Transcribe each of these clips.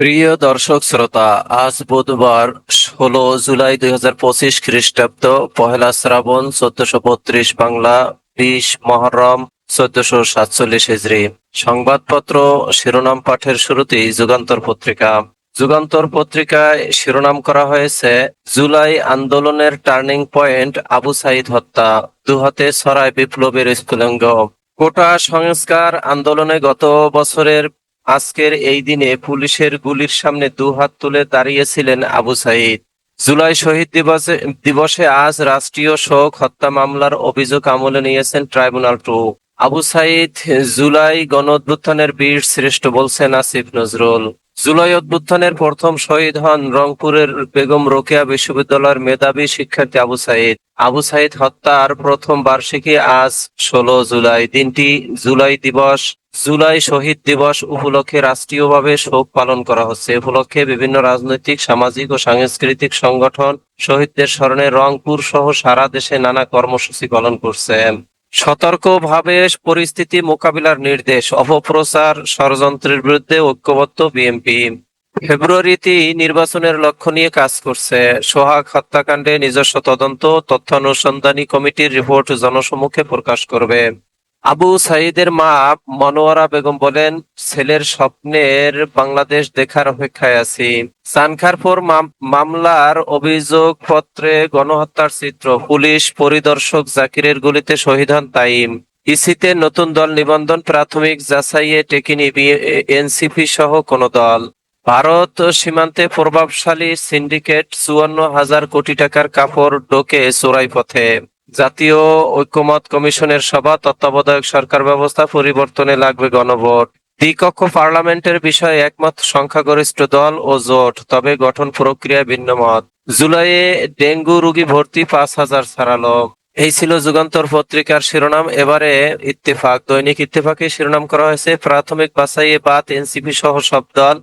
প্রিয় দর্শক শ্রোতা, আজ বুধবার ষোলো জুলাই দুই হাজার পঁচিশ খ্রিস্টাব্দ, পহেলা শ্রাবণ চোদ্দশো বত্রিশ বাংলা, বিশ মহরম চোদ্দশো সাতচল্লিশ হিজড়ি সংবাদপত্র, শিরোনাম পাঠের শুরুতেই যুগান্তর পত্রিকা। যুগান্তর পত্রিকায় শিরোনাম করা হয়েছে, জুলাই আন্দোলনের টার্নিং পয়েন্ট আবু সাইদ হত্যা, দুহাতে ছড়ায় বিপ্লবের স্ফুলিঙ্গ। কোটা সংস্কার আন্দোলনে গত বছরের আজকের এই দিনে পুলিশের গুলির সামনে দু হাত তুলে দাঁড়িয়েছিলেন আবু সাইদ। জুলাই শহীদ দিবসে দিবসে আজ রাষ্ট্রীয় শোক হত্যা মামলার অভিযোগ আমলে নিয়েছেন ট্রাইব্যুনাল টু। আবু সাইদ জুলাই গণ বীর শ্রেষ্ঠ বলছেন আসিফ নজরুল। জুলাই অভ্যুত্থানের প্রথম শহীদ হন রংপুরের বেগম রোকেয়া বিশ্ববিদ্যালয়ের মেধাবী শিক্ষার্থী আবু সাইদ। আবু সাইদ হত্যার প্রথম বার্ষিকী আজ ষোলো জুলাই। দিনটি জুলাই দিবস। জুলাই শহীদ দিবস উপলক্ষে রাষ্ট্রীয়ভাবে শোক পালন করা হচ্ছে। উপলক্ষে বিভিন্ন রাজনৈতিক, সামাজিক ও সাংস্কৃতিক সংগঠন শহীদদের স্মরণে রংপুর সহ সারা দেশে নানা কর্মসূচি পালন করছে। সতর্কভাবে পরিস্থিতি মোকাবিলার নির্দেশ, অপপ্রচার ষড়যন্ত্রের বিরুদ্ধে ঐক্যবদ্ধ বিএনপি। ফেব্রুয়ারিতে নির্বাচনের লক্ষ্য নিয়ে কাজ করছে সোহাগ হত্যাকাণ্ডে নিজস্ব তদন্ত তথ্য অনুসন্ধানী কমিটির রিপোর্ট জনসমুখে প্রকাশ করবে। আবু সাইদের মা মনোয়ারা বেগম বলেন, ছেলের স্বপ্নের বাংলাদেশ দেখার অপেক্ষায় আছি। সানখারপুর মাম- মামলার অভিযোগ পত্রে গণহত্যার চিত্র। পুলিশ পরিদর্শক জাকিরের গুলিতে শহীদ হন তাইম। ইসিতে নতুন দল নিবন্ধন, প্রাথমিক যাচাইয়ে টেকেনি এনসিপি সহ কোন দল। ভারত সীমান্তে প্রভাবশালী সিন্ডিকেট চুয়ান্ন হাজার কোটি টাকার কাপড় ডোকে চোরাই পথে। জাতীয় ঐক্যমত কমিশনের সভা, তত্ত্বাবধায়ক সরকার ব্যবস্থা, পরিবর্তনে লাগবে গণভোট। দ্বিকক্ষ পার্লামেন্টের বিষয়ে একমত সংখ্যাগরিষ্ঠ দল ও জোট, তবে গঠন প্রক্রিয়ায় ভিন্ন মত। জুলাইয়ে ডেঙ্গু রোগী ভর্তি পাঁচ হাজার ছাড়ালো এই ছিল যুগান্তর পত্রিকার শিরোনাম। এবারে ইত্তেফাক, দৈনিক ইত্তেফাকে শিরোনাম করা হয়েছে। প্রাথমিক বাছাইয়ে বাদ এনসিপি সহ সব দল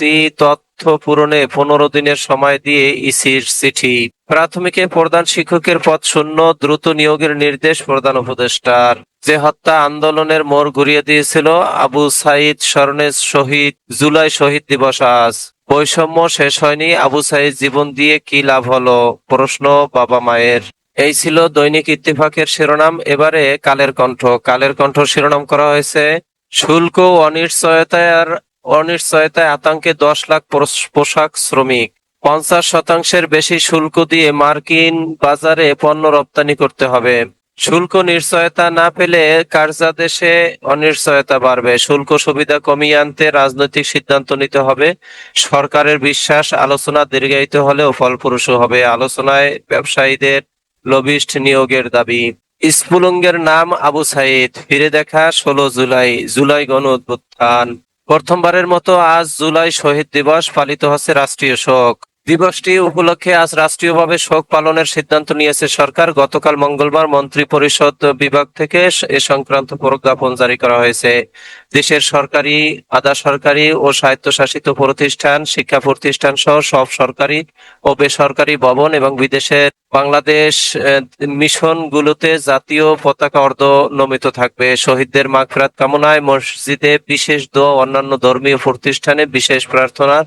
ঘাটতি তথ্য পূরণে পনেরো দিনের সময় দিয়ে ইসির চিঠি। প্রাথমিকে প্রধান শিক্ষকের পদ শূন্য, দ্রুত নিয়োগের নির্দেশ প্রধান উপদেষ্টার। যে হত্যা আন্দোলনের মোড় ঘুরিয়ে দিয়েছিল আবু সাইদ স্মরণে শহীদ, জুলাই শহীদ দিবস আজ। বৈষম্য শেষ হয়নি, আবু সাইদ জীবন দিয়ে কি লাভ হলো? প্রশ্ন বাবা মায়ের। এই ছিল দৈনিক ইত্তেফাকের শিরোনাম, এবারে কালের কণ্ঠ। কালের কণ্ঠ শিরোনাম করা হয়েছে, শুল্ক অনিশ্চয়তার অনিশ্চয়তায় আতঙ্কে দশ লাখ পোশাক শ্রমিক। পঞ্চাশ শতাংশের বেশি শুল্ক দিয়ে মার্কিন বাজারে পণ্য রপ্তানি করতে হবে। শুল্ক নিশ্চয়তা না পেলে কার্যাদেশে অনিশ্চয়তা বাড়বে। শুল্ক সুবিধা কমিয়ে আনতে রাজনৈতিক সিদ্ধান্ত নিতে হবে। সরকারের বিশ্বাস, আলোচনা দীর্ঘায়িত হলেও ফলপ্রসূ হবে। আলোচনায় ব্যবসায়ীদের লবিস্ট নিয়োগের দাবি। স্ফুলঙ্গের নাম আবু সাইদ। ফিরে দেখা ষোলো জুলাই। জুলাই গণ প্রথমবারের মতো আজ জুলাই শহীদ দিবস পালিত হচ্ছে রাষ্ট্রীয় শোক। দিবসটি উপলক্ষে আজ রাষ্ট্রীয়ভাবে শোক পালনের সিদ্ধান্ত নিয়েছে সরকার। গতকাল মঙ্গলবার মন্ত্রী পরিষদ বিভাগ থেকে এ সংক্রান্ত প্রজ্ঞাপন জারি করা হয়েছে। দেশের সরকারি, আধা সরকারি ও স্বায়ত্তশাসিত প্রতিষ্ঠান, শিক্ষা প্রতিষ্ঠান সহ সব সরকারি ও বেসরকারি ভবন এবং বিদেশের বাংলাদেশ মিশনগুলোতে জাতীয় পতাকা অর্ধনমিত থাকবে। শহীদদের মাগফিরাত কামনায় মসজিদে বিশেষ দোয়া অন্যান্য ধর্মীয় প্রতিষ্ঠানে বিশেষ প্রার্থনার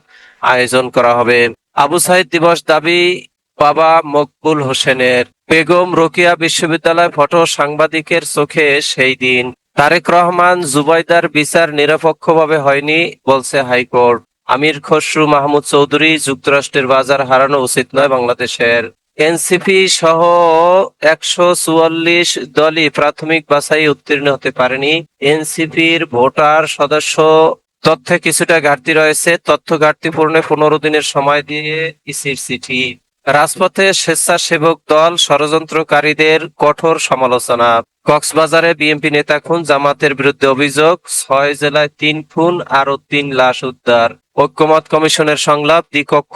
আয়োজন করা হবে। আবু সাইদ দিবস দাবি, বাবা মকবুল হোসেনের। বেগম রোকিয়া বিশ্ববিদ্যালয় ফটো সাংবাদিকের চোখে সেই দিন। তারেক রহমান, জুবাইদার বিচার নিরপেক্ষভাবে হয়নি, বলছে হাইকোর্ট। আমির খসরু, মাহমুদ চৌধুরী, যুক্তরাষ্ট্রের বাজার হারানো উচিত নয় বাংলাদেশের। এনসিপি সহ একশো চুয়াল্লিশ দলই প্রাথমিক বাছাই উত্তীর্ণ হতে পারেনি। এনসিপির ভোটার সদস্য তথ্যে কিছুটা ঘাটতি রয়েছে। তথ্য ঘাটতি পূরণে পনেরো দিনের সময় দিয়ে ইসির চিঠি। রাজপথে স্বেচ্ছাসেবক দল, ষড়যন্ত্রকারীদের কঠোর সমালোচনা। কক্সবাজারে বিএনপি নেতা খুন, জামাতের বিরুদ্ধে অভিযোগ। ছয় জেলায় তিন খুন আরও তিন লাশ উদ্ধার। ঐক্যমত কমিশনের সংলাপ দ্বিকক্ষ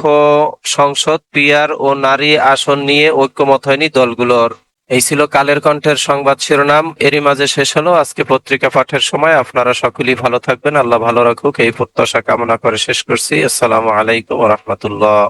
সংসদ পিয়ার ও নারী আসন নিয়ে ঐক্যমত হয়নি দলগুলোর। এই ছিল কালের কণ্ঠের সংবাদ শিরোনাম। এরই মাঝে শেষ হলো আজকে পত্রিকা পাঠের সময়। আপনারা সকলেই ভালো থাকবেন। আল্লাহ ভালো রাখুক। এই প্রত্যাশা কামনা করে শেষ করছি। আসসালামু আলাইকুম রহমতুল্লাহ।